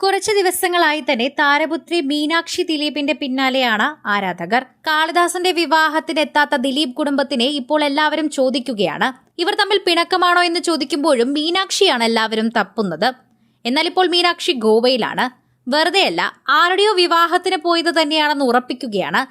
കുറച്ചു ദിവസങ്ങളായി തന്നെ താരപുത്രി മീനാക്ഷി ദിലീപിന്റെ പിന്നാലെയാണ് ആരാധകർ. കാളിദാസന്റെ വിവാഹത്തിനെത്താത്ത ദിലീപ് കുടുംബത്തിനെ ഇപ്പോൾ എല്ലാവരും ചോദിക്കുകയാണ്. ഇവർ തമ്മിൽ പിണക്കമാണോ എന്ന് ചോദിക്കുമ്പോഴും മീനാക്ഷിയാണ് എല്ലാവരും തപ്പുന്നത്. എന്നാൽ ഇപ്പോൾ മീനാക്ഷി ഗോവയിലാണ്. വെറുതെയല്ല ആരുടെയോ വിവാഹത്തിന് പോയത് തന്നെയാണെന്ന് ഉറപ്പിക്കുകയാണ്.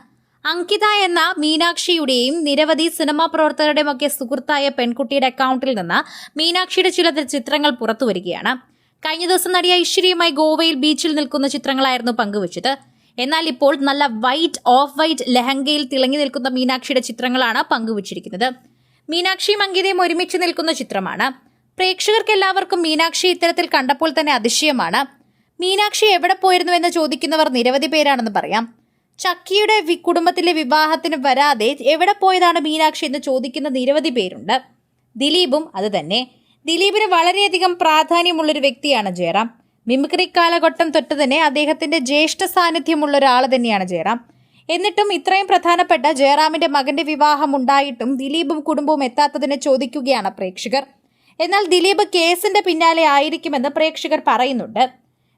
അങ്കിത എന്ന മീനാക്ഷിയുടെയും നിരവധി സിനിമാ പ്രവർത്തകരുടെയും ഒക്കെ സുഹൃത്തായ പെൺകുട്ടിയുടെ അക്കൗണ്ടിൽ നിന്ന് മീനാക്ഷിയുടെ ചില ചിത്രങ്ങൾ പുറത്തുവരികയാണ്. കഴിഞ്ഞ ദിവസം നടിയ ഐശ്വര്യയുമായി ഗോവയിൽ ബീച്ചിൽ നിൽക്കുന്ന ചിത്രങ്ങളായിരുന്നു പങ്കുവച്ചത്. എന്നാൽ ഇപ്പോൾ നല്ല വൈറ്റ് ഓഫ് വൈറ്റ് ലെഹങ്കയിൽ തിളങ്ങി നിൽക്കുന്ന മീനാക്ഷിയുടെ ചിത്രങ്ങളാണ് പങ്കുവച്ചിരിക്കുന്നത്. മീനാക്ഷിയും അങ്കിതയും ഒരുമിച്ച് നിൽക്കുന്ന ചിത്രമാണ്. പ്രേക്ഷകർക്ക് എല്ലാവർക്കും മീനാക്ഷി ഇത്തരത്തിൽ കണ്ടപ്പോൾ തന്നെ അതിശയമാണ്. മീനാക്ഷി എവിടെ പോയിരുന്നു എന്ന് ചോദിക്കുന്നവർ നിരവധി പേരാണെന്ന് പറയാം. ചക്കിയുടെ കുടുംബത്തിലെ വിവാഹത്തിന് വരാതെ എവിടെ പോയതാണ് മീനാക്ഷി എന്ന് ചോദിക്കുന്ന നിരവധി പേരുണ്ട്. ദിലീപും അത് തന്നെ. ദിലീപിന് വളരെയധികം പ്രാധാന്യമുള്ളൊരു വ്യക്തിയാണ് ജയറാം. മിമിക്രി കാലഘട്ടം തൊട്ട് തന്നെ അദ്ദേഹത്തിന്റെ ജ്യേഷ്ഠ സാന്നിധ്യമുള്ള ഒരാൾ തന്നെയാണ് ജയറാം. എന്നിട്ടും ഇത്രയും പ്രധാനപ്പെട്ട ജയറാമിന്റെ മകന്റെ വിവാഹം ഉണ്ടായിട്ടും ദിലീപും കുടുംബവും എത്താത്തതിനെ ചോദിക്കുകയാണ് പ്രേക്ഷകർ. എന്നാൽ ദിലീപ് കേസിന്റെ പിന്നാലെ ആയിരിക്കുമെന്ന് പ്രേക്ഷകർ പറയുന്നുണ്ട്.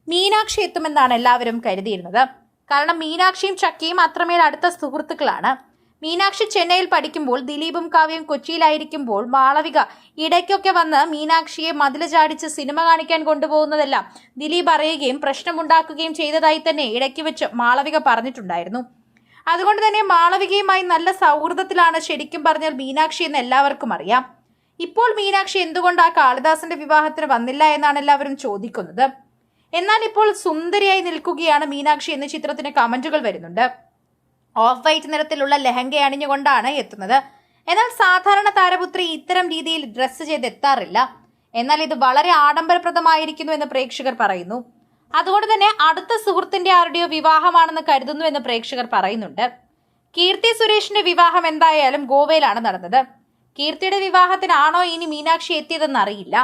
മീനാക്ഷി എത്തുമെന്നാണ് എല്ലാവരും കരുതിയിരുന്നത്. കാരണം മീനാക്ഷിയും ചക്കിയും അത്രമേൽ അടുത്ത സുഹൃത്തുക്കളാണ്. മീനാക്ഷി ചെന്നൈയിൽ പഠിക്കുമ്പോൾ ദിലീപും കാവ്യം കൊച്ചിയിലായിരിക്കുമ്പോൾ മാളവിക ഇടയ്ക്കൊക്കെ വന്ന് മീനാക്ഷിയെ മതിൽ ചാടിച്ച് സിനിമ കാണിക്കാൻ കൊണ്ടുപോകുന്നതെല്ലാം ദിലീപ് അറിയുകയും പ്രശ്നമുണ്ടാക്കുകയും ചെയ്തതായി തന്നെ ഇടയ്ക്ക് വെച്ച് മാളവിക പറഞ്ഞിട്ടുണ്ടായിരുന്നു. അതുകൊണ്ട് തന്നെ മാളവികയുമായി നല്ല സൗഹൃദത്തിലാണ് ശരിക്കും പറഞ്ഞാൽ മീനാക്ഷി എന്ന് എല്ലാവർക്കും അറിയാം. ഇപ്പോൾ മീനാക്ഷി എന്തുകൊണ്ട് ആ കാളിദാസന്റെ വിവാഹത്തിന് വന്നില്ല എന്നാണ് എല്ലാവരും ചോദിക്കുന്നത്. എന്നാൽ ഇപ്പോൾ സുന്ദരിയായി നിൽക്കുകയാണ് മീനാക്ഷി എന്ന ചിത്രത്തിന് കമന്റുകൾ വരുന്നുണ്ട്. ഓഫ് വൈറ്റ് നിറത്തിലുള്ള ലെഹങ്ക അണിഞ്ഞുകൊണ്ടാണ് എത്തുന്നത്. എന്നാൽ സാധാരണ താരപുത്രി ഇത്തരം രീതിയിൽ ഡ്രസ്സ് ചെയ്ത് എത്താറില്ല എന്നാൽ ഇത് വളരെ ആഡംബരപ്രദമായിരിക്കുന്നു എന്ന് പ്രേക്ഷകർ പറയുന്നു. അതുകൊണ്ട് തന്നെ അടുത്ത സുഹൃത്തിന്റെ ആരുടെയോ വിവാഹമാണെന്ന് കരുതുന്നു എന്ന് പ്രേക്ഷകർ പറയുന്നുണ്ട്. കീർത്തി സുരേഷിന്റെ വിവാഹം എന്തായാലും ഗോവയിലാണ് നടന്നത്. കീർത്തിയുടെ വിവാഹത്തിനാണോ ഇനി മീനാക്ഷി എത്തിയതെന്ന് അറിയില്ല.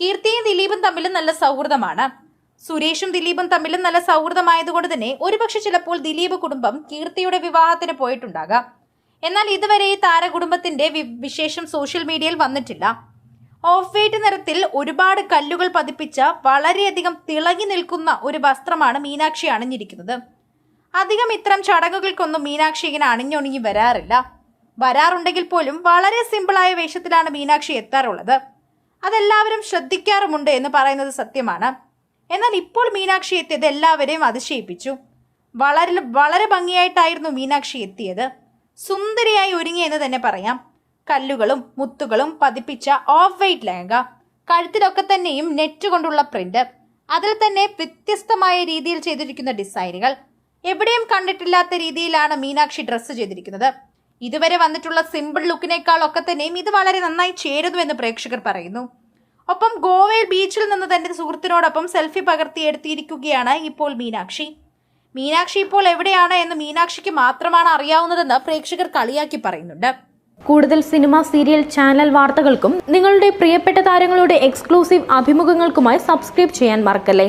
കീർത്തിയും ദിലീപും തമ്മിലും നല്ല സൗഹൃദമാണ്. സുരേഷും ദിലീപും തമ്മിലും നല്ല സൗഹൃദമായതുകൊണ്ട് തന്നെ ഒരുപക്ഷെ ചിലപ്പോൾ ദിലീപ് കുടുംബം കീർത്തിയുടെ വിവാഹത്തിന് പോയിട്ടുണ്ടാകാം. എന്നാൽ ഇതുവരെ ഈ താരകുടുംബത്തിന്റെ കുടുംബത്തിന്റെ വിശേഷം സോഷ്യൽ മീഡിയയിൽ വന്നിട്ടില്ല. ഓഫ് വൈറ്റ് നിറത്തിൽ ഒരുപാട് കല്ലുകൾ പതിപ്പിച്ച വളരെയധികം തിളങ്ങി നിൽക്കുന്ന ഒരു വസ്ത്രമാണ് മീനാക്ഷി അണിഞ്ഞിരിക്കുന്നത്. അധികം ഇത്തരം ചടങ്ങുകൾക്കൊന്നും മീനാക്ഷി ഇങ്ങനെ അണിഞ്ഞൊണിഞ്ഞി വരാറില്ല. വരാറുണ്ടെങ്കിൽ പോലും വളരെ സിമ്പിളായ വേഷത്തിലാണ് മീനാക്ഷി എത്താറുള്ളത്. അതെല്ലാവരും ശ്രദ്ധിക്കാറുമുണ്ട് എന്ന് പറയുന്നത് സത്യമാണ്. എന്നാൽ ഇപ്പോൾ മീനാക്ഷി എത്തിയത് എല്ലാവരെയും അതിശയിപ്പിച്ചു. വളരെ വളരെ ഭംഗിയായിട്ടായിരുന്നു മീനാക്ഷി എത്തിയത്. സുന്ദരിയായി ഒരുങ്ങി എന്ന് തന്നെ പറയാം. കല്ലുകളും മുത്തുകളും പതിപ്പിച്ച ഓഫ് വൈറ്റ് ലഹങ്ക കഴുത്തിലൊക്കെ തന്നെയും നെറ്റ് കൊണ്ടുള്ള പ്രിന്റ് അതിൽ തന്നെ വ്യത്യസ്തമായ രീതിയിൽ ചെയ്തിരിക്കുന്ന ഡിസൈനുകൾ. എവിടെയും കണ്ടിട്ടില്ലാത്ത രീതിയിലാണ് മീനാക്ഷി ഡ്രസ്സ് ചെയ്തിരിക്കുന്നത്. ഇതുവരെ വന്നിട്ടുള്ള സിമ്പിൾ ലുക്കിനേക്കാളൊക്കെ തന്നെയും ഇത് വളരെ നന്നായി ചേരുന്നു എന്ന് പ്രേക്ഷകർ പറയുന്നു. ഒപ്പം ഗോവയിൽ ബീച്ചിൽ നിന്ന് തന്റെ സുഹൃത്തിനോടൊപ്പം സെൽഫി പകർത്തി എടുത്തിരിക്കുകയാണ് ഇപ്പോൾ മീനാക്ഷി. മീനാക്ഷി ഇപ്പോൾ എവിടെയാണ് എന്ന് മീനാക്ഷിക്ക് മാത്രമാണ് അറിയാവുന്നതെന്ന് പ്രേക്ഷകർ കളിയാക്കി പറയുന്നുണ്ട്. കൂടുതൽ സിനിമ സീരിയൽ ചാനൽ വാർത്തകൾക്കും നിങ്ങളുടെ പ്രിയപ്പെട്ട താരങ്ങളുടെ എക്സ്ക്ലൂസീവ് അഭിമുഖങ്ങൾക്കുമായി സബ്സ്ക്രൈബ് ചെയ്യാൻ മറക്കല്ലേ?